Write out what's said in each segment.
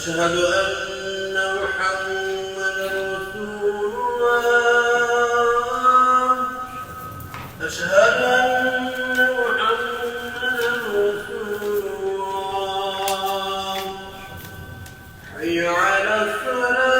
أشهد أن محمدا رسول الله. أشهد أن رسول الله. حي على الصلاة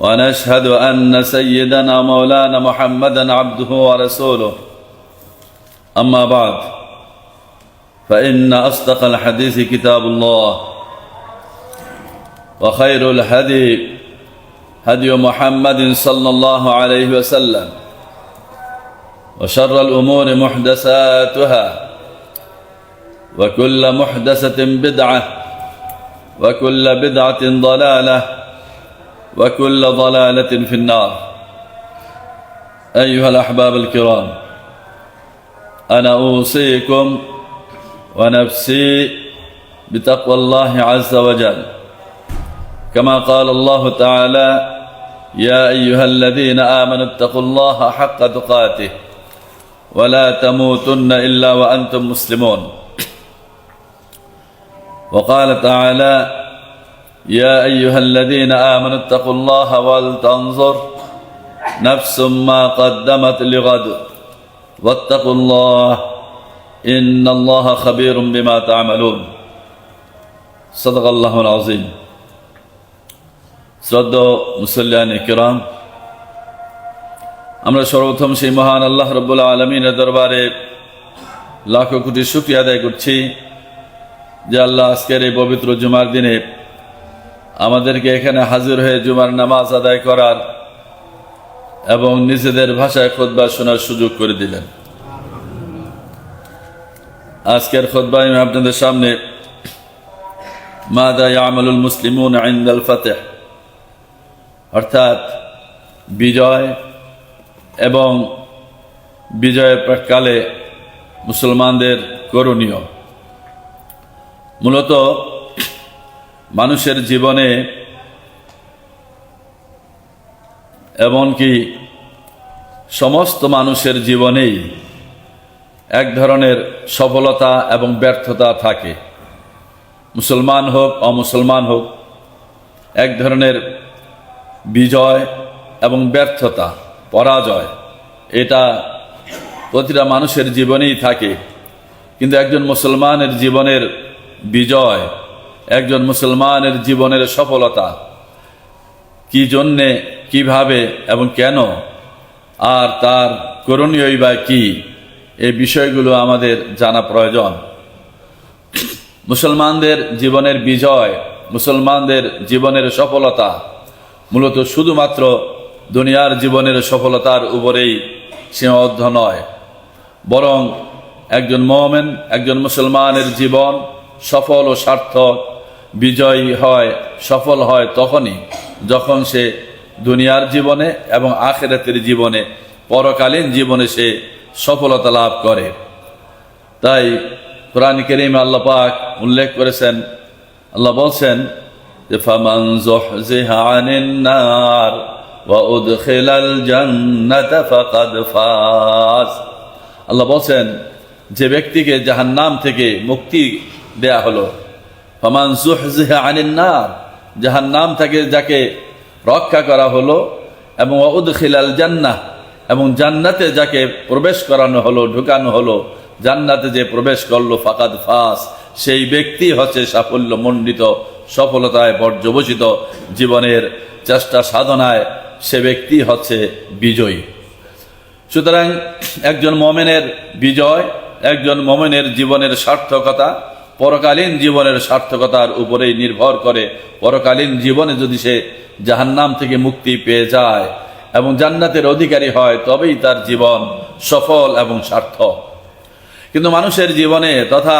ونشهد أن سيدنا مولانا محمدا عبده ورسوله. أما بعد فإن أصدق الحديث كتاب الله وخير الهدي هدي محمد صلى الله عليه وسلم وشر الأمور محدثاتها وكل محدثة بدعة وكل بدعة ضلالة وكل ضلالة في النار. أيها الأحباب الكرام أنا أوصيكم ونفسي بتقوى الله عز وجل. كما قال الله تعالى يا أيها الذين آمنوا اتقوا الله حق تقاته ولا تموتن إلا وأنتم مسلمون. وقال تعالى يا أيها الذين آمنوا اتقوا الله ولتنظر نفس ما قدمت لغد واتقوا الله إن الله خبير بما تعملون صدق الله العظيم শ্রদ্ধ মুসল্লিয়ান কিরাম আমরা সর্বপ্রথম সেই মহান আল্লাহ রব্বুল্লা আলমিনের দরবারে লাখো কোটি শুক্রিয়া আদায় করছি যে আল্লাহ আজকের এই পবিত্র জুমার দিনে আমাদেরকে এখানে হাজির হয়ে জুমার নামাজ আদায় করার এবং নিজেদের ভাষায় খোদবা শোনার সুযোগ করে দিলেন। আজকের খোদবায় আমি আপনাদের সামনে, মাদা ইয়ামলুল মুসলিমুন আইন্দাল ফাতেহ, অর্থাৎ বিজয় এবং বিজয়ের কালে মুসলমানদের করণীয়। মূলত মানুষের জীবনে এমনকি সমস্ত মানুষের জীবনেই এক ধরনের সফলতা এবং ব্যর্থতা থাকে। মুসলমান হোক, অমুসলমান হোক, এক ধরনের বিজয় এবং ব্যর্থতা, পরাজয়, এটা প্রতিটা মানুষের জীবনেই থাকে। কিন্তু একজন মুসলমানের জীবনের বিজয় একজন মুসলমানের জীবনের সফলতা। কি জন্যে, কীভাবে এবং কেন? আর তার করণীয়ই বা কি? এই বিষয়গুলো আমাদের জানা প্রয়োজন। মুসলমানদের জীবনের বিজয়, মুসলমানদের জীবনের সফলতা, মূলত শুধুমাত্র দুনিয়ার জীবনের সফলতার উপরেই সীমাবদ্ধ নয়। বরং একজন মোমেন, একজন মুসলমানের জীবন সফল ও সার্থক বিজয়ী হয়, সফল হয় তখনই যখন সে দুনিয়ার জীবনে এবং আখেরাতের জীবনে, পরকালীন জীবনে সে সফলতা লাভ করে। তাই কোরআন করিম আল্লাহ পাক উল্লেখ করেছেন, আল্লাহ বলছেন যে, ফামান ফাজ। আল্লাহ বলছেন, যে ব্যক্তিকে জাহান্নাম থেকে মুক্তি দেয়া হলো ফামান যুহজিহা আনিন নার জাহান্নাম থেকে যাকে রক্ষা করা হলো, এবং উদখিলাল জান্নাহ, এবং জান্নাতে যাকে প্রবেশ করানো হলো, ঢুকানো হলো, জান্নাতে যে প্রবেশ করল, ফাকাদ ফাস, সেই ব্যক্তি হচ্ছে সাফল্য মণ্ডিত সফলতায় পর্যবসিত জীবনের চেষ্টা সাধনায় সে ব্যক্তি হচ্ছে বিজয়ী। সুতরাং একজন মোমেনের বিজয়, একজন মোমেনের জীবনের সার্থকতা পরকালীন জীবনের সার্থকতার উপরেই নির্ভর করে। পরকালীন জীবনে যদি সে জাহান্নাম থেকে মুক্তি পেয়ে যায় এবং জান্নাতের অধিকারী হয়, তবেই তার জীবন সফল এবং সার্থক। কিন্তু মানুষের জীবনে তথা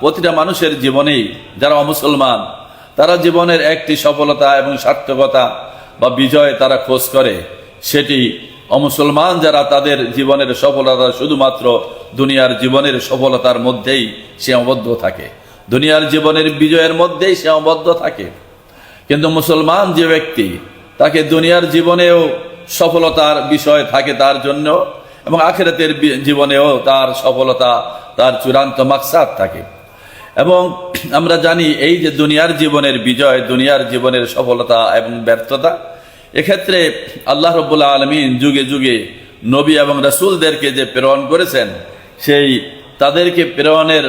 প্রতিটা মানুষের জীবনেই যারা অমুসলমান, তারা জীবনের একটি সফলতা এবং সার্থকতা বা বিজয় তারা খোঁজ করে। সেটি অমুসলমান যারা তাদের জীবনের সফলতা শুধুমাত্র দুনিয়ার জীবনের সফলতার মধ্যেই সীমাবদ্ধ থাকে। দুনিয়ার জীবনের বিজয়ের মধ্যেই সীমাবদ্ধ থাকে। কিন্তু মুসলমান যে ব্যক্তি, তাকে দুনিয়ার জীবনেও সফলতার বিষয় থাকে তার জন্য এবং আখেরাতের জীবনেও তার সফলতা, তার চূড়ান্ত মাকসাদ থাকে। এবং আমরা জানি এই যে দুনিয়ার জীবনের বিজয়, দুনিয়ার জীবনের সফলতা এবং ব্যর্থতা, এক্ষেত্রে আল্লাহ রব্বুল্লাহ আলমিন যুগে যুগে নবী এবং রাসূলদেরকে যে প্রেরণ করেছেন, সেই তাদেরকে প্রেরণের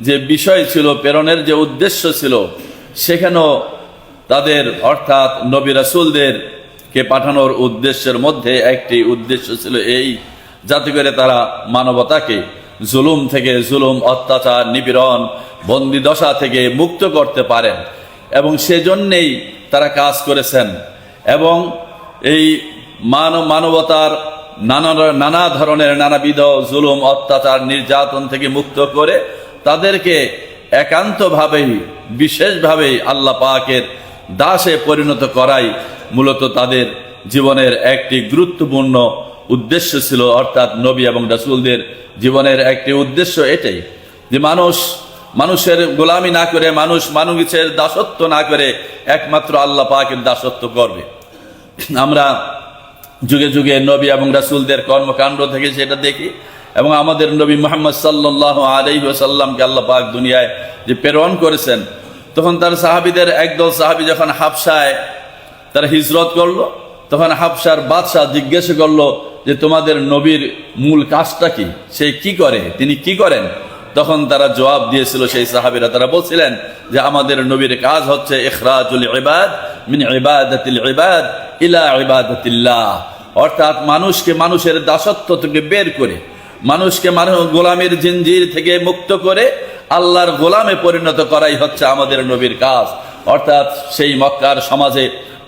যে বিষয় ছিল, প্রেরণের যে উদ্দেশ্য ছিল, সেখানেও তাদের, অর্থাৎ নবী রাসূলদেরকে পাঠানোর উদ্দেশ্যের মধ্যে একটি উদ্দেশ্য ছিল এই, যাতে করে তারা মানবতাকে জুলুম থেকে জুলুম, অত্যাচার, নিপীড়ন, বন্দি দশা থেকে মুক্ত করতে পারেন। এবং সেজন্যেই তারা কাজ করেছেন। এবং এই মানব, মানবতার নানা নানা ধরনের নানাবিধ জুলুম, অত্যাচার, নির্যাতন থেকে মুক্ত করে তাদেরকে একান্তভাবেই, বিশেষভাবেই আল্লাহ পাকের দাসে পরিণত করাই মূলত তাদের জীবনের একটি গুরুত্বপূর্ণ উদ্দেশ্য ছিল। অর্থাৎ নবী এবং রাসূলদের জীবনের একটি উদ্দেশ্য এটাই যে মানুষ, মানুষের গোলামি না করে, মানুষ মানুষের দাসত্ব না করে একমাত্র আল্লাহ পাকের দাসত্ব করবে। আমরা যুগে যুগে নবী এবং রাসূলদের কর্মকাণ্ড থেকে সেটা দেখি। এবং আমাদের নবী মোহাম্মদ সাল্লাহ আলাইহি সাল্লামকে আল্লাহ পাক দুনিয়ায় যে প্রেরণ করেছেন, তখন তার সাহাবিদের একদল সাহাবি যখন হাফসায় তারা হিজরত করল, তখন হাফসার বাদশাহ জিজ্ঞেস করল যে তোমাদের নবীর মূল কাজটা কি? সে কি করে? তিনি কি করেন? তখন তারা জবাব দিয়েছিল সেই সাহাবিরা, তারা বলছিলেন যে আমাদের নবীর কাজ হচ্ছে ইখরাজুল ইবাদ মিন ইবাদাতিল ইবাদ ইলা ইবাদাতিল্লাহ। অর্থাৎ মানুষকে মানুষের দাসত্ব থেকে বের করে মানুষকে মানুষ গোলামের জিনজির থেকে মুক্ত করে আল্লাহর গোলামে পরিণত করাই হচ্ছে আমাদের নবীর কাজ। অর্থাৎ সেই মক্কার সমাজে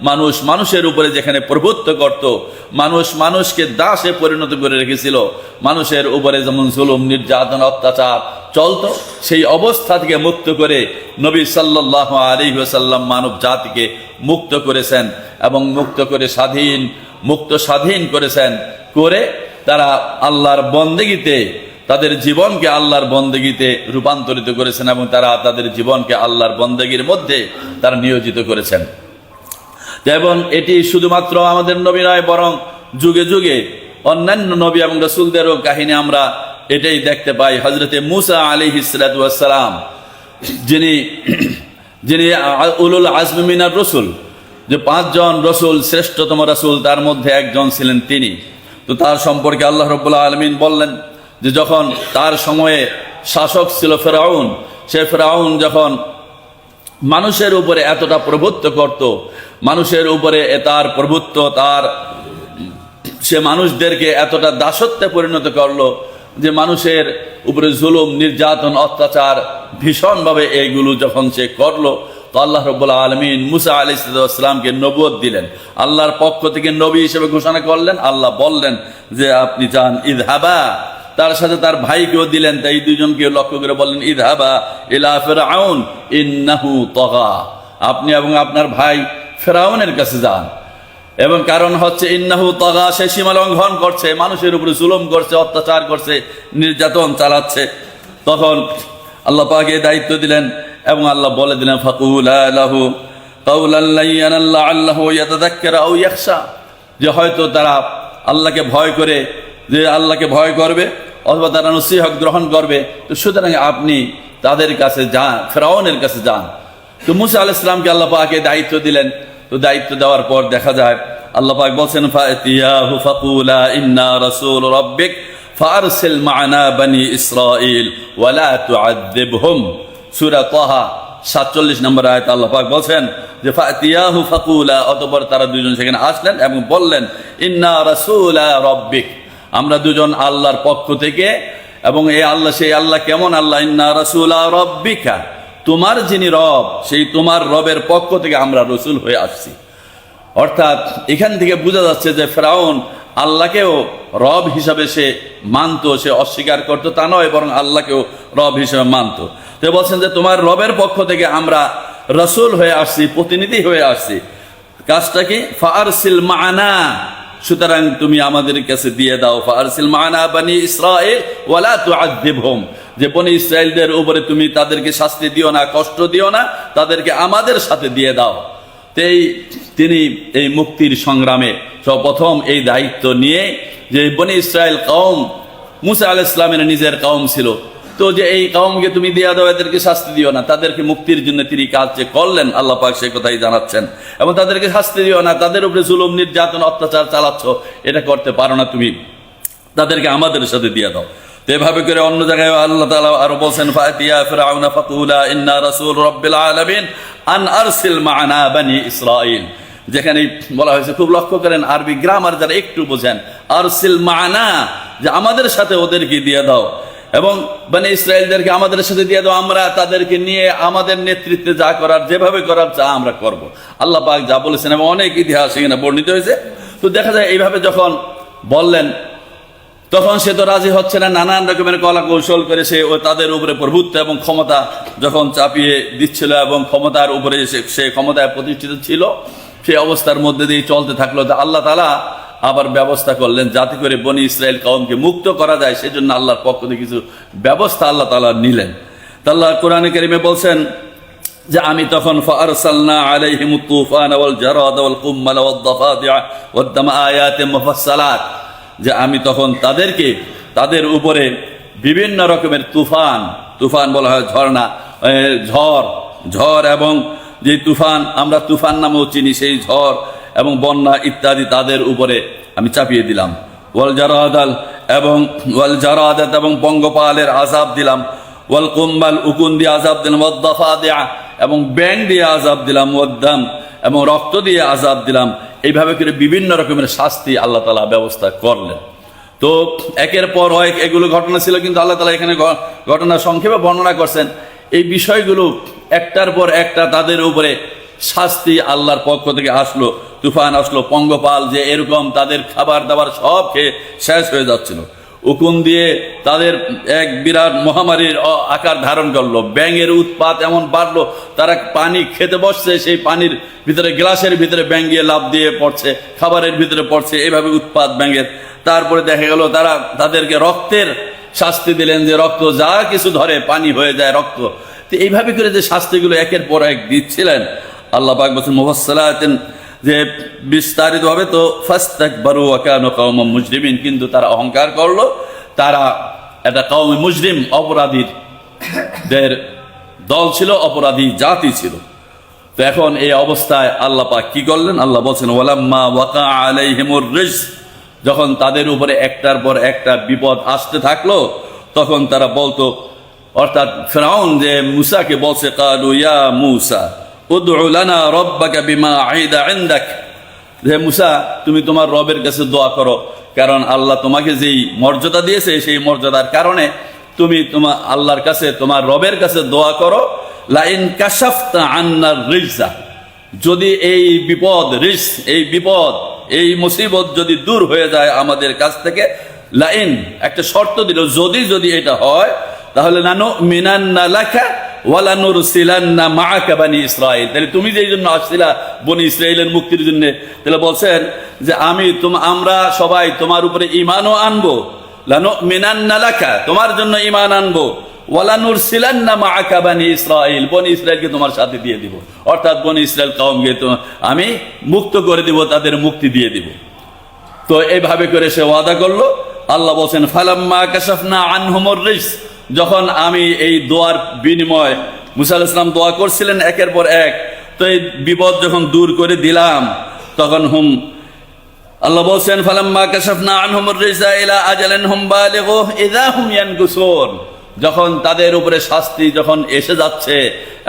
মানুষ মানুষের উপরে যেখানে প্রভুত্ব করত, মানুষ মানুষকে দাসে পরিণত করে রেখেছিল, মানুষের উপরে যেমন জুলুম, নির্যাতন, অত্যাচার চলতো, সেই অবস্থা থেকে মুক্ত করে নবী সাল্লাহ আলী সাল্লাম মানব জাতিকে মুক্ত করেছেন এবং মুক্ত করে স্বাধীন, মুক্ত স্বাধীন করেছেন, করে তারা আল্লাহর বন্দেগিতে, তাদের জীবনকে আল্লাহর বন্দেগিতে রূপান্তরিত করেছেন এবং তারা তাদের জীবনকে আল্লাহর বন্দেগির মধ্যে তারা নিয়োজিত করেছেন। এবং এটি শুধুমাত্র আমাদের নবী নয়, বরং যুগে যুগে অন্যান্য নবী এবং রসুলদেরও কাহিনী আমরা এটাই দেখতে পাই। হজরতে মুসা আলী হিসালাম যিনি যিনি উলুল আজমিনার রসুল, যে পাঁচজন রসুল, শ্রেষ্ঠতম রসুল, তার মধ্যে একজন ছিলেন তিনি। তো তার সম্পর্কে আল্লাহ রব্বুল্লাহ আলমিন বললেন যে যখন তার সময়ে শাসক ছিল ফেরাউন, সে ফেরাউন যখন মানুষের উপরে এতটা প্রভুত্ব করত, মানুষের উপরে তার প্রভুত্ব, তার সে মানুষদেরকে এতটা দাসত্বে পরিণত করল যে মানুষের উপরে জুলুম, নির্যাতন, অত্যাচার ভীষণভাবে এইগুলো যখন সে করল তো আল্লাহ রব্বুল্লাহ আলমিন মুসা আলি সালামকে নবুয়ত দিলেন। আল্লাহর পক্ষ থেকে নবী হিসেবে ঘোষণা করলেন, আল্লাহ বললেন যে আপনি চান ঈদ হাবা তার সাথে তার ভাইকেও দিলেন, তাই দুজনকে লক্ষ্য করে বললেন ঈদ হাবা ইলা ফেরাউন ইন্নাহু তগা। আপনি এবং আপনার ভাই ফেরাউনের কাছে যান। এবং কারণ হচ্ছে ইন্নাহু তগা, সে সীমা লঙ্ঘন করছে, মানুষের উপরে জুলুম করছে, অত্যাচার করছে, নির্যাতন চালাচ্ছে। তখন আল্লাহ পাক দায়িত্ব দিলেন এবং আল্লাহ বলে দিলেন, ফাকুল আলাহু আল্লাহ আউ ইয়াখশা। যে হয়তো তারা আল্লাহকে ভয় করে, যে আল্লাহকে ভয় করবে, অথবা তারা নসিহত গ্রহণ করবে। তো সুতরাং আপনি তাদের কাছে যান, ফেরাউনের কাছে যান। তো মুসা আল ইসলামকে আল্লাহ দায়িত্ব দিলেন। তো দায়িত্ব দেওয়ার পর দেখা যায়, আল্লাহ পাক বলছেন ফারসিল মা'না বনি ইসরাঈল ওয়ালা তুআদ্দিবহুম। সূরা 47 নম্বর আয়াত আল্লাহ পাক বলছেন যে, ফাতিয়াহু ফাকুলা অতঃপর তারা দুজন সেখানে আসলেন এবং বললেন, ইন্না রাসূলা রাব্বিক আমরা দুজন আল্লাহর পক্ষ থেকে, এবং এই আল্লাহ, সেই আল্লাহ কেমন আল্লাহ? ইন্না রাসূলা রাব্বিকা তোমার যিনি রব, সেই তোমার রবের পক্ষ থেকে আমরা রসুল হয়ে আসছি। অর্থাৎ এখান থেকে বোঝা যাচ্ছে যে, ফেরাউন আল্লাহকেও রব হিসাবে সে মানতো, সে অস্বীকার করতো, তা নয়, বরং আল্লাহকেও রব হিসাবে মানতো। তো বলছেন যে, তোমার রবের পক্ষ থেকে আমরা রসুল হয়ে আসছি, প্রতিনিধি হয়ে আসছি। কাজটা কি? ফারসিল মানা, সুতরাং তুমি আমাদের কাছে দিয়ে দাও। ফারসিল মানা বানি ইসরাইল ওয়ালা তুআদ্দিবহুম যে বনি ইসরায়েলদের উপরে তুমি তাদেরকে শাস্তি দিও না, কষ্ট দিও না, তাদেরকে আমাদের সাথে দিয়ে দাও। তো এই তিনি এই মুক্তির সংগ্রামে সর্বপ্রথম এই দায়িত্ব নিয়ে যে বনি ইসরায়েল কওম, মুসা আল ইসলামের নিজের কওম ছিল। তো যে এই কওমকে তুমি দিয়ে দাও, এদেরকে শাস্তি দিও না। তাদেরকে মুক্তির জন্য তিনি কাজ যে করলেন, আল্লাহ পাক সে কথাই জানাচ্ছেন। এবং তাদেরকে শাস্তি দিও না, তাদের উপরে জুলুম, নির্যাতন, অত্যাচার চালাচ্ছ, এটা করতে পারো না তুমি। তাদেরকে আমাদের সাথে দিয়ে দাও। এভাবে করে অন্য জায়গায় আল্লাহ তালা আরও বলছেন, ফাতিয়া ফিরআউনা ফাকুলা ইন্না রাসূল রাব্বিল আলামিন আন আরসিল মা'না বনি ইসরাঈল। যেখানে বলা হয়েছে, খুব লক্ষ্য করেন, আরবি গ্রামার যারা একটু বোঝেন, আরসিল মা'না, যে আমাদের সাথে ওদেরকে দিয়ে দাও এবং মানে ইসরায়েলদেরকে আমাদের সাথে দিয়ে দাও, আমরা তাদেরকে নিয়ে আমাদের নেতৃত্বে যা করার, যেভাবে করার যা আমরা করব। আল্লাহ পাক যা বলেছেন, এবং অনেক ইতিহাস এখানে বর্ণিত হয়েছে। তো দেখা যায়, এইভাবে যখন বললেন তখন সে তো রাজি হচ্ছে না, নানান রকমের কলা কৌশল করে সে ও তাদের উপরে প্রভুত্ব এবং ক্ষমতা যখন চাপিয়ে দিচ্ছিল এবং ক্ষমতার উপরে সে সে ক্ষমতায় প্রতিষ্ঠিত ছিল সেই অবস্থার মধ্যে দিয়ে চলতে থাকল আল্লাহ তালা আবার ব্যবস্থা করলেন যাতে করে বনি ইসরায়েল কওমকে মুক্ত করা যায়, সেজন্য আল্লাহর পক্ষ থেকে কিছু ব্যবস্থা আল্লাহ তালা নিলেন। তা আল্লাহ কোরআনে কারিমে বলছেন যে আমি তখন ফারসালনা আলাইহিম তুফান মুফাসসালাত যে আমি তখন তাদেরকে, তাদের উপরে বিভিন্ন রকমের তুফান তুফান বলা হয় ঝর্ণা ঝড় ঝড় এবং যে তুফান, আমরা তুফান নামেও চিনি, সেই ঝড় এবং বন্যা ইত্যাদি তাদের উপরে আমি চাপিয়ে দিলাম। ওয়াল জারাদাল এবং, ওয়াল জারাদাত এবং পঙ্গপালের আজাব দিলাম। ওয়াল কুম্বাল উকুন দিয়ে আজাব দিলাম ওয়াদ্দাফা দেয়া এবং ব্যাং দিয়ে আজাব দিলাম ওয়াদ্দাম এবং রক্ত দিয়ে আজাব দিলাম। এইভাবে করে বিভিন্ন রকমের শাস্তি আল্লাহ তালা ব্যবস্থা করলেন। তো একের পর এক এগুলো ঘটনা ছিল, কিন্তু আল্লাহ তালা এখানে ঘটনা সংক্ষেপে বর্ণনা করছেন। এই বিষয়গুলো একটার পর একটা তাদের উপরে শাস্তি আল্লাহর পক্ষ থেকে আসলো, তুফান আসলো, পঙ্গপাল যে এরকম তাদের খাবার দাবার সব খেয়ে শেষ হয়ে যাচ্ছিল। উকুন দিয়ে তাদের এক বিরাট মহামারীর আকার ধারণ করল। ব্যাঙের উৎপাত এমন বাড়লো, তারা পানি খেতে বসছে, সেই পানির ভিতরে, গ্লাসের ভিতরে ব্যাঙ গিয়ে লাভ দিয়ে পড়ছে, খাবারের ভিতরে পড়ছে, এভাবে উৎপাত ব্যাঙের। তারপরে দেখা গেল তারা তাদেরকে রক্তের শাস্তি দিলেন যে রক্ত যা কিছু ধরে পানি হয়ে যায় রক্ত। তো এইভাবে করে যে শাস্তিগুলো একের পর এক দিচ্ছিলেন, আল্লাহ পাক বলছেন, মুফাসসালাতিন যে বিস্তারিত হবে তো ফাস্তাক বারু ওয়াকানো কওম মুজরিমিন, কিন্তু তারা অহংকার করল। তারা একটা কওম মুজরিম অপরাধীর দের দল ছিল, অপরাধী জাতি ছিল। তো এখন এই অবস্থায় আল্লাহ পাক কি করলেন? আল্লাহ বলছেন, ওয়ালাম্মা ওয়াকা আলাইহিমুর রিজ যখন তাদের উপরে একটার পর একটা বিপদ আসতে থাকল, তখন তারা বলতো, অর্থাৎ ফেরাউন যে মুসাকে বলছে, কালু ইয়া মুসা। উদউ লানা রব্বাকা বিমা আইদা ইনদাক। যে মুসা, তুমি তোমার রবের কাছে দোয়া করো, কারণ আল্লাহ তোমাকে যেই মর্যাদা দিয়েছে, সেই মর্যাদার কারণে তুমি তোমার আল্লাহর কাছে, তোমার রবের কাছে দোয়া করো, লাইন কাশাফতা আন্নার রিজা যদি এই বিপদ রিস এই বিপদ, এই মুসিবত যদি দূর হয়ে যায় আমাদের কাছ থেকে, লাইন একটা শর্ত দিল, যদি যদি এটা হয় তাহলে নানু মিনান্না লেখা ওয়ালা নুর সিলান্না মাআকা বানি ইসরাইল তাহলে তুমি যেই জন্য আসছিলা বনি ইসরাইলের মুক্তির জন্য, তাহলে বলছেন যে আমি আমরা সবাই তোমার উপরে ইমানও আনব। লানু মিনান্না লেখা তোমার জন্য ইমান আনব। ওয়ালানুর সিলান্না মাআকা বানি ইসরাইল বনি ইসরায়েলকে তোমার সাথে দিয়ে দিব। অর্থাৎ বনি ইসরায়েল কওমকে আমি মুক্ত করে দিব, তাদের মুক্তি দিয়ে দিব। তো এইভাবে করে সে ওয়াদা করল। আল্লাহ বলছেন, ফালাম্মা কাশাফনা আনহুমুর রিস যখন আমি এই দোয়ার বিনিময় মুসা আলাইহিস সালাম দোয়া করছিলেন একের পর এক, তো এই বিপদ যখন দূর করে দিলাম, তখন হুম, আল্লাহ বলছেন, ফালাম্মা কাশাফনা আনহুমুর রিজা ইলা আজালিন হুম বালিগু ইযা হুম ইয়ানকুসুন। যখন তাদের উপরে শাস্তি যখন এসে যাচ্ছে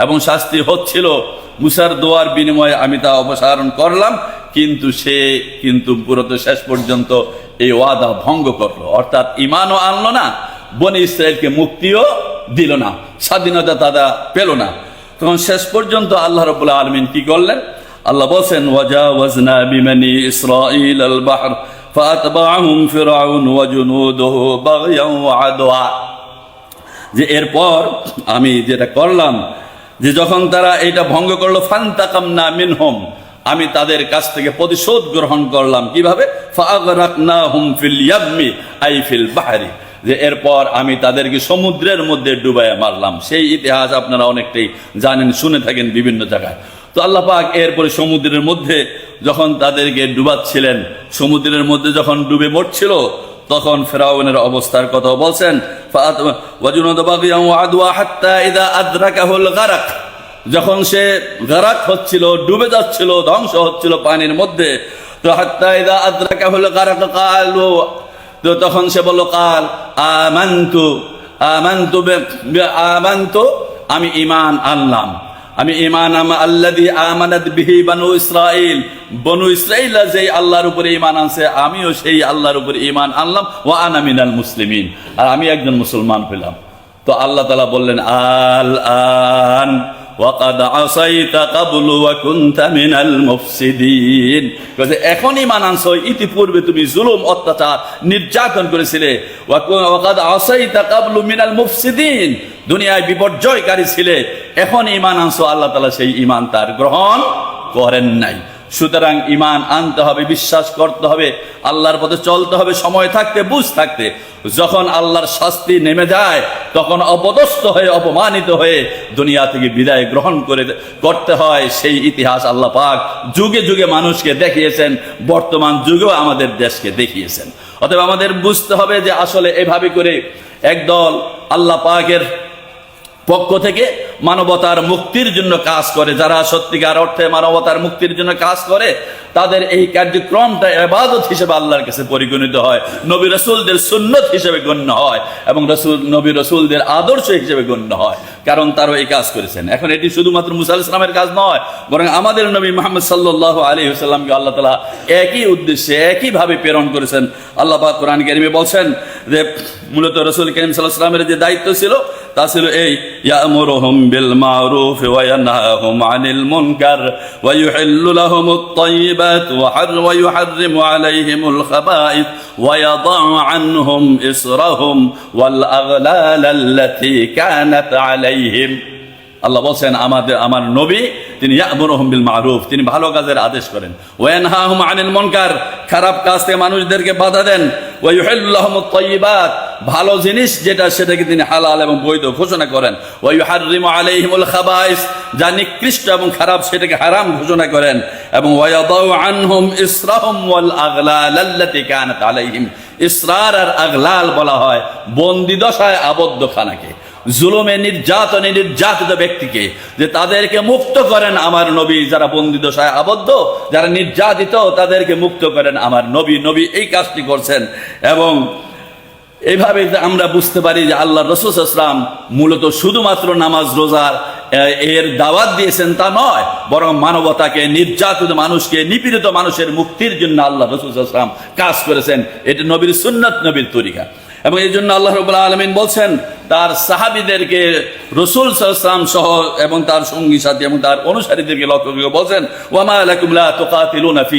এবং শাস্তি হচ্ছিল, মুসার দোয়ার বিনিময়ে আমি তা অপসারণ করলাম, কিন্তু সে কিন্তু পুরত শেষ পর্যন্ত এই ওয়াদা ভঙ্গ করল। অর্থাৎ ইমানও আনলো না বনি ইসরায়েলকে মুক্তিও দিল না, স্বাধীনতা তারা পেল না। তখন শেষ পর্যন্ত আল্লাহ রবুল্লাহ আলমিন কি করলেন? আল্লাহ বলছেন, ওয়াজাওয়াজনা বিমানি ইসরাঈল আল বাহর ফাতবাহুম ফিরআউন ওয়া জুনুদুহু বাগয়াও আদওয়া। যে এরপর আমি যেটা করলাম, যে যখন তারা এটা ভঙ্গ করল ফান্তাকাম না মিনহম, আমি তাদের কাছ থেকে প্রতিশোধ গ্রহণ করলাম। কীভাবে? ফাগরাকনাহুম ফিল ইয়াম্মি, আই ফিল বাহরি। যে এরপর আমি তাদেরকে সমুদ্রের মধ্যে ডুবাইয়া মারলাম। সেই ইতিহাস আপনারা অনেকটাই জানেন, শুনে থাকেন বিভিন্ন জায়গায়। তো আল্লাহ পাক এরপরে সমুদ্রের মধ্যে যখন তাদেরকে ডুবাচ্ছিলেন, সমুদ্রের মধ্যে যখন ডুবে মরছিল, তখন ফেরাউনের অবস্থার কথা বলছেন গারাক। যখন সে গারাক হচ্ছিল, ডুবে যাচ্ছিল, ধ্বংস হচ্ছিল পানির মধ্যে, তো হাত্তা ইযা আদরাকাহুল গারাক কালু তো তখন সে বলল, কাল আমান্তু আমান্তু আমান্তু, আমি ইমান আনলাম। আমি ইমান আল্লাদি আমানাত বিহি বানু ইসরাইল বনু ইসরাইল যে আল্লাহর উপরে ইমান আনছে, আমিও সেই আল্লাহর উপরে ইমান আনলাম ও আনা মিনাল মুসলিমিন। আর আমি একজন মুসলমান পেলাম তো আল্লাহ তালা বললেন আল আন ওয়াকাদ আসাইতা কাবলু ওয়া কুনতা মিনাল মুফসিদিন। এখন ইতিপূর্বে তুমি জুলুম, অত্যাচার, নির্যাতন করেছিলে। ওয়াকাদ আসাইতা কাবলু মিনাল মুফসিদিন। দুনিয়ায় বিপর্যয়কারী ছিলে। এখন ইমান আনছো, আল্লাহ তালা সেই ইমান তার গ্রহণ করেন নাই। সুতরাং ইমান আনতে হবে, বিশ্বাস করতে হবে, আল্লাহর পথে চলতে হবে, সময় থাকতে, বুঝ থাকতে। যখন আল্লাহর শাস্তি নেমে যায়, তখন অপদস্থ হয়ে, অপমানিত হয়ে দুনিয়া থেকে বিদায় গ্রহণ করে করতে হয়। সেই ইতিহাস আল্লাহ পাক যুগে যুগে মানুষকে দেখিয়েছেন, বর্তমান যুগেও আমাদের দেশকে দেখিয়েছেন। অতএব আমাদের বুঝতে হবে যে আসলে এভাবে করে একদল আল্লাহ পাকের পক্ষ থেকে মানবতার মুক্তির জন্য কাজ করে। যারা সত্যিকার অর্থে মানবতার মুক্তির জন্য কাজ করে, তাদের এই কার্যক্রমটা এবাদত হিসেবে আল্লাহর কাছে পরিগণিত হয়। নবী রসুলদের সুন্নত হিসেবে গণ্য হয় এবং রসুল, নবী রসুলদের আদর্শ হিসেবে গণ্য হয়। কারণ তারও এই কাজ করেছেন। এখন এটি শুধুমাত্র মুসা আলাইহিস সালামের কাজ নয়, বরং আমাদের নবী মোহাম্মদ সাল্লাহ আলী সাল্লামকে আল্লাহ তালা একই উদ্দেশ্যে একইভাবে প্রেরণ করেছেন। আল্লাহ কোরআন কেরিমে বলছেন যে, মূলত রসুল করিম সাল্লাহ সাল্লামের যে দায়িত্ব ছিল তা ছিল এই, ইয়ামুরুহুম বিল মারুফ ওয়া ইয়ানহাহুম আনিল মুনকার ওয়া ইউহিল্লু লাহুমুত তাইয়্যিবাত ওয়া হার ওয়া ইউহাররিমু আলাইহিমুল খাবাইথ ওয়া ইয়াদাউ আনহুম ইসরাহুম ওয়াল আগলাল কানাত আলাইহিম। আল্লাহ বলছেন, আমাদের, আমার নবী, তিনি ইয়ামুরুহুম বিল মারুফ, তিনি ভালো কাজের আদেশ করেন। ওয়া ইয়ানহাহুম আনিল মুনকার, খারাপ কাজ থেকে মানুষদেরকে বাধা দেন। ওয়া ইউহিল্লু লাহুমুত তাইয়্যিবাত ভালো জিনিস যেটা সেটাকে তিনি হালাল এবং বৈধ ঘোষণা করেন। খাবাইস, যা নিকৃষ্ট এবং খারাপ সেটাকে হারাম ঘোষণা করেন। এবং আলাইহিম। ইসরার আর আগলাল বলা হয় বন্দি দশায় আবদ্ধ খানাকে জুলুমে নির্যাতনে নির্যাতিত ব্যক্তিকে, যে তাদেরকে মুক্ত করেন আমার নবী। যারা বন্দি দশায় আবদ্ধ, যারা নির্যাতিত, তাদেরকে মুক্ত করেন আমার নবী। নবী এই কাজটি করছেন এবং এইভাবে যে আমরা বুঝতে পারি যে আল্লাহ রসুল আসলাম মূলত শুধুমাত্র নামাজ রোজার এর দাওয়াত দিয়েছেন তা নয়, বরং মানবতাকে, নির্যাতিত মানুষকে, নিপীড়িত মানুষের মুক্তির জন্য আল্লাহ রসুল আসলাম কাজ করেছেন। এটি নবীর সুন্নত, নবীর তরিকা। এবং এই জন্য আল্লাহ রবুল্লাহ আলমিন বলছেন তার সাহাবিদেরকে রসুল সাল্লাম সহ এবং তার সঙ্গী সাথী এবং তার অনুসারীদেরকে লক্ষ্য করে বলছেন ওয়ামা আলাইকুম লা তুকাতিলুনা ফি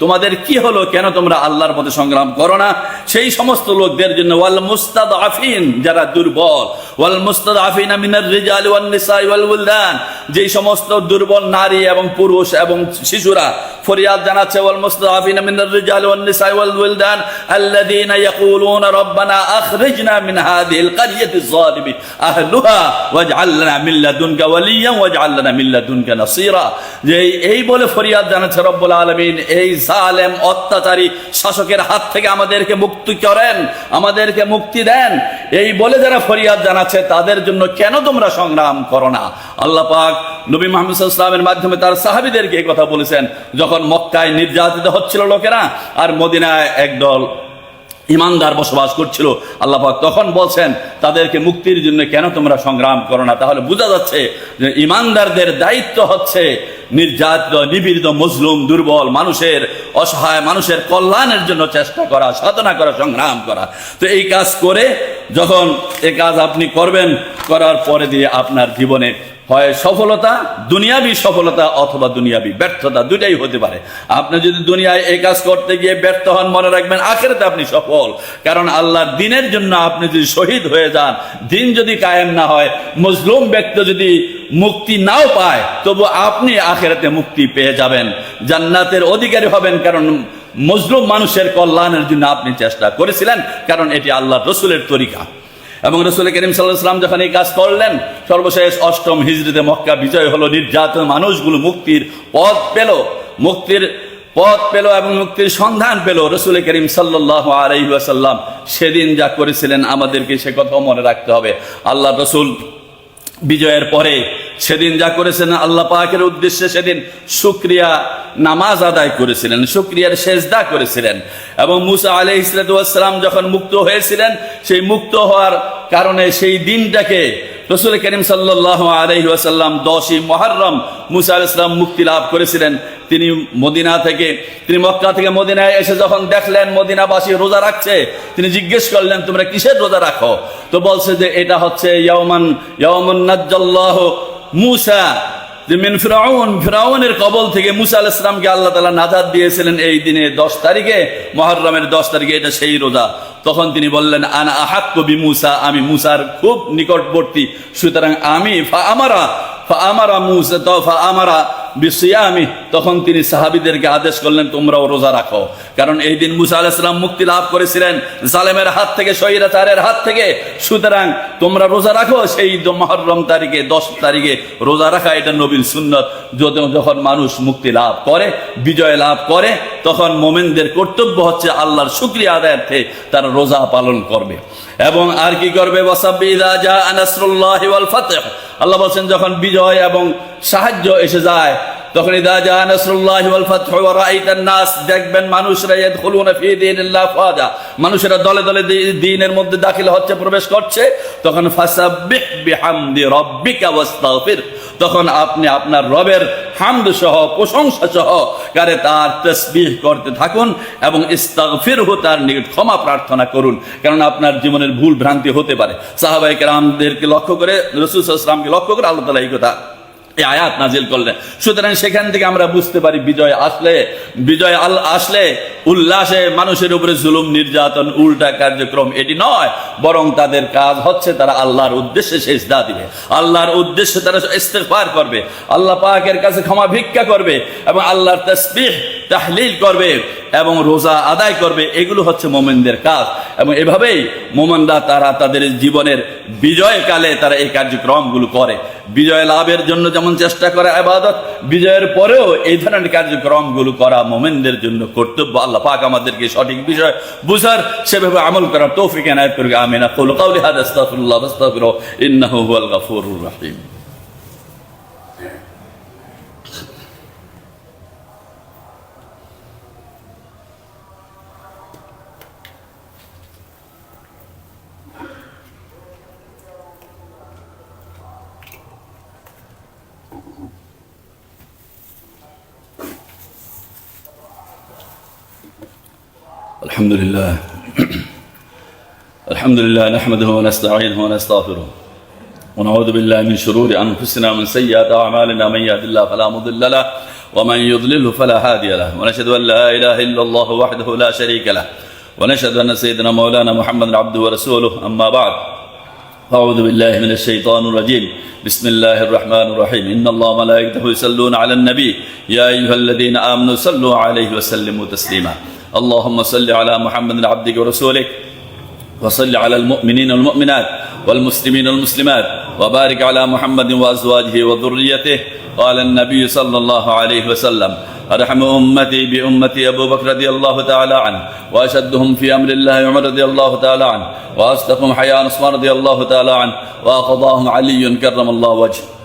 তোমাদের কি হলো? কেন তোমরা আল্লাহর পথে সংগ্রাম করো না? সেই সমস্ত লোকদের জন্য, ওয়াল মুস্তাদআফিন, যারা দুর্বল, ওয়াল মুস্তাদআফিন মিনার রিজাল ওয়ান নিসা ওয়াল উলদান, যেই সমস্ত দুর্বল নারী এবং পুরুষ এবং শিশুরা ফরিয়াদ জানাচ্ছে, ওয়াল মুস্তাদআফিন মিনার রিজাল ওয়ান নিসা ওয়াল উলদান আল্লাযীনা ইয়াকুলুনা রাব্বানা আখরিজনা মিন হাদিল القرية الظالم أهلها واجعل لنا من لدنك وليا واجعل لنا من لدنك نصيرا যে এই- এই বলে ফরিয়াদ জানাচ্ছে রব্বুল আলমিন এই জালেম অত্যাচারী শাসকের হাত থেকে আমাদেরকে মুক্তি করেন আমাদেরকে মুক্তি দেন এই বলে যারা ফরিয়াদ জানাচ্ছে তাদের জন্য কেন তোমরা সংগ্রাম করো না আল্লাহ পাক নবী মোহাম্মদ ইসলামের মাধ্যমে তার সাহাবিদেরকে এই কথা বলেছেন যখন মক্কায় নির্যাতিত হচ্ছিল লোকেরা আর মদিনায় একদল ইমানদার বসবাস করছিল আল্লাপাক তখন বলছেন, তাদেরকে মুক্তির জন্য কেন তোমরা সংগ্রাম করো না? তাহলে বোঝা যাচ্ছে যে ইমানদারদের দায়িত্ব হচ্ছে নির্যাতিত, নিপীড়িত, মজলুম, দুর্বল মানুষের, অসহায় মানুষের কল্যাণের জন্য চেষ্টা করা, সাধনা করা, সংগ্রাম করা। তো এই কাজ করে যখন এই কাজ আপনি করবেন, করার পরে দিয়ে আপনার জীবনে হয় সফলতা, দুনিয়াবি সফলতা অথবা দুনিয়াবি ব্যর্থতা দুটাই হতে পারে। আপনি যদি দুনিয়ায় এই কাজ করতে গিয়ে ব্যর্থ হন, মনে রাখবেন আখেরাতে আপনি সফল। কারণ আল্লাহর দিনের জন্য আপনি যদি শহীদ হয়ে যান, দিন যদি কায়েম না হয়, মজলুম ব্যক্তি যদি মুক্তি নাও পায়, তবু আপনি আখেরাতে মুক্তি পেয়ে যাবেন। জান্নাতের অধিকারী হবেন, কারণ মজলুম মানুষের কল্যাণের জন্য আপনি চেষ্টা করেছিলেন, কারণ এটি আল্লাহ রসুলের তরিকা। এবং রসুল করিম সাল্লাহাম যখন এই কাজ করলেন, সর্বশেষ অষ্টম হিজড়িতে মক্কা বিজয় হলো, নির্যাতন, মানুষগুলো মুক্তির পথ পেল, মুক্তির পথ পেল এবং মুক্তির সন্ধান পেল রসুল করিম সাল্লাহ আলহিহাসাল্লাম সেদিন যা করেছিলেন আমাদেরকে সে কথাও মনে রাখতে হবে। আল্লাহ রসুল বিজয়ের পরে সেদিন যা করেছেন আল্লাহ পাকের উদ্দেশ্যে সেদিন শুক্রিয়া নামাজ আদায় করেছিলেন, শুক্রিয়ার সেজদা করেছিলেন। এবং মুসা আলহ ইসলাতাম যখন মুক্ত হয়েছিলেন, সেই মুক্ত হওয়ার কারণে সেই দিনটাকে রসুল করিম সাল্লাহ আলহি আসাল্লাম দশই মহরম মুসা আল ইসলাম মুক্তি লাভ করেছিলেন। তিনি মদিনা থেকে, তিনি মক্কা থেকে মদিনায় এসে যখন দেখলেন মদিনাবাসী রোজা রাখছে, তিনি জিজ্ঞেস করলেন, তোমরা কিসের রোজা রাখো? তো বলছে যে, এটা হচ্ছে ইয়মান ইয়মন নাজ্জাল্লাহ মুসা, যে মিন ফিরাউন, ফিরাউনের কবল থেকে মুসা আল ইসলামকে আল্লাহ তালা নাজাদ দিয়েছিলেন এই দিনে দশ তারিখে মহরমের দশ তারিখে এটা সেই রোজা। তখন তিনি বললেন, আনা আহাত কবি মুসা আমি মুসার খুব নিকটবর্তী। সুতরাং আমি ফা আমারা ফা আমারা মুসা, তো ফা আমারা বিসিয়ামি তখন তিনি সাহাবিদেরকে আদেশ করলেন, তোমরাও রোজা রাখো। কারণ এই দিন মুসা আলাইসালাম মুক্তি লাভ করেছিলেন জালেমের হাত থেকে শহীরাচারের হাত থেকে। সুতরাং তোমরা রোজা রাখো, সেই মহরম তারিখে, দশ তারিখে রোজা রাখা, এটা নবীন সুন্নত। যখন মানুষ মুক্তি লাভ করে, বিজয় লাভ করে, তখন মোমেনদের কর্তব্য হচ্ছে আল্লাহর শুক্রিয়া আদায়ার্থে তারা রোজা পালন করবে। এবং আর কি করবে? আল্লাহ বলছেন, যখন বিজয় এবং সাহায্য এসে যায় তখন ইদা নাসরুল্লাহি ওয়াল ওয়া রাআইতান নাস, দেখবেন মানুষরা ইয়াদখুলুনা ফি ফাজা মানুষেরা দলে দলে দ্বীনের মধ্যে দাখিল হচ্ছে প্রবেশ করছে। তখন ফাসাব্বিহ বিহামদি রাব্বিকা ওয়াস্তাগফির। তখন আপনি আপনার রবের হামদ সহ প্রশংসা সহ কারে তার তসবিহ করতে থাকুন এবং ইস্তাগফিরহু তার নিকট ক্ষমা প্রার্থনা করুন। কারণ আপনার জীবনের ভুল ভ্রান্তি হতে পারে। সাহাবাই কেরামদেরকে লক্ষ্য করে, রসুল লক্ষ্য করে আল্লাহ তালা এই কথা আয়াত নাজিল করলেন। সুতরাং সেখান থেকে আমরা বুঝতে পারি বিজয় আসলে বিজয় আল আসলে উল্লাসে মানুষের উপরে জুলুম, নির্যাতন, উল্টা কার্যক্রম, এটি নয়। বরং তাদের কাজ হচ্ছে তারা আল্লাহর উদ্দেশ্যে সেজদা দিবে। আল্লাহর উদ্দেশ্যে তারা ইস্তেগফার করবে। আল্লাহ পাকের কাছে ক্ষমা ভিক্ষা করবে এবং আল্লাহর তসবিহ, তাহলিল করবে এবং রোজা আদায় করবে। এগুলো হচ্ছে মোমেনদের কাজ। এবং এভাবেই মোমেনরা তারা তাদের জীবনের বিজয়কালে তারা এই কার্যক্রমগুলো করে। বিজয় লাভের জন্য যেমন চেষ্টা করে আবাদত, বিজয়ের পরেও এই ধরনের কার্যক্রমগুলো করা মোমেনদের জন্য কর্তব্য। আল্লাহ পাক আমাদেরকে সঠিক বিষয় বুঝার সেভাবে আমল করার তৌফিক এনায়ত করবে আমিনা। কৌল কাউলি হাদ আস্তাফুল্লাহ আস্তাফির ইন্নাহু হুয়াল গাফুরুর রহিম। الحمد لله الحمد لله نحمده ونستعينه ونستغفره. ونعوذ بالله من شرور أنفسنا ومن سيئات أعمالنا. من يهد الله فلا مضل له ومن يضلله فلا هادي له. ونشهد أن لا إله إلا الله وحده لا شريك له. ونشهد أن سيدنا مولانا محمد عبده ورسوله. أما بعد. أعوذ بالله من الشيطان الرجيم. بسم الله الرحمن الرحيم. إن الله وملائكته يصلون على النبي. يا أيها الذين آمنوا صلوا عليه وسلموا تسليما. اللهم صل على محمد عبدك ورسولك وصل على المؤمنين والمؤمنات والمسلمين والمسلمات وبارك على محمد وأزواجه وذريته قال النبي صلى الله عليه وسلم أرحم أمتي بأمتي أبو بكر رضي الله تعالى عنه وأشدهم في أمر الله عمر رضي الله تعالى عنه وأصدقهم حياء عثمان رضي الله تعالى عنه وأقضاهم علي كرم الله وجهه.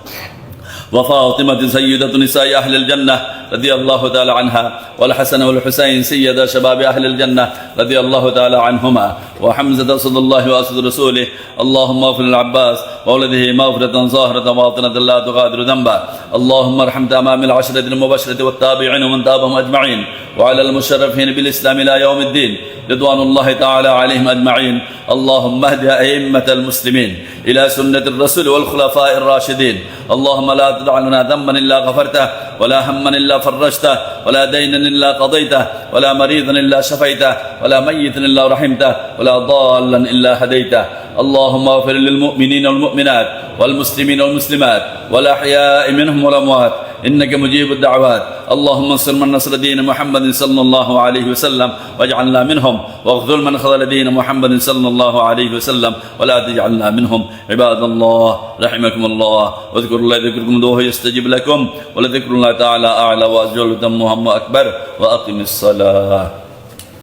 وفاطمة سيدة نساء أهل الجنة رضي الله تعالى عنها والحسن والحسين سيد شباب أهل الجنة رضي الله تعالى عنهما وحمزة صلى الله وأسد رسوله اللهم اغفر العباس وولده مغفرة ظاهرة باطنة لا تغادر ذنبا اللهم ارحم تمام العشرة المبشرة والتابعين ومن تابهم أجمعين وعلى المشرفين بالإسلام إلى يوم الدين رضوان الله تعالى عليهم أجمعين اللهم اهد أئمة المسلمين إلى سنة الرسول والخلفاء الراشدين اللهم لا تدع لنا ذنبا إلا غفرته ولا هما إلا فرجته ولا دينا إلا قضيته ولا مريضا إلا شفيته ولا ميتا إلا رحمته ولا ضالا إلا هديته اللهم اغفر للمؤمنين والمؤمنات والمسلمين والمسلمات والأحياء منهم والأموات إنك مجيب الدعوات. اللهم انصر من نصر دين محمد صلى الله عليه وسلم واجعلنا منهم واغفر من خذل دين محمد صلى الله عليه وسلم ولا تجعلنا منهم. عباد الله رحمكم الله. واذكروا الله يذكركم دوه يستجيب لكم ولذكر الله تعالى أعلى وأجل تمهم أكبر وأقم الصلاة.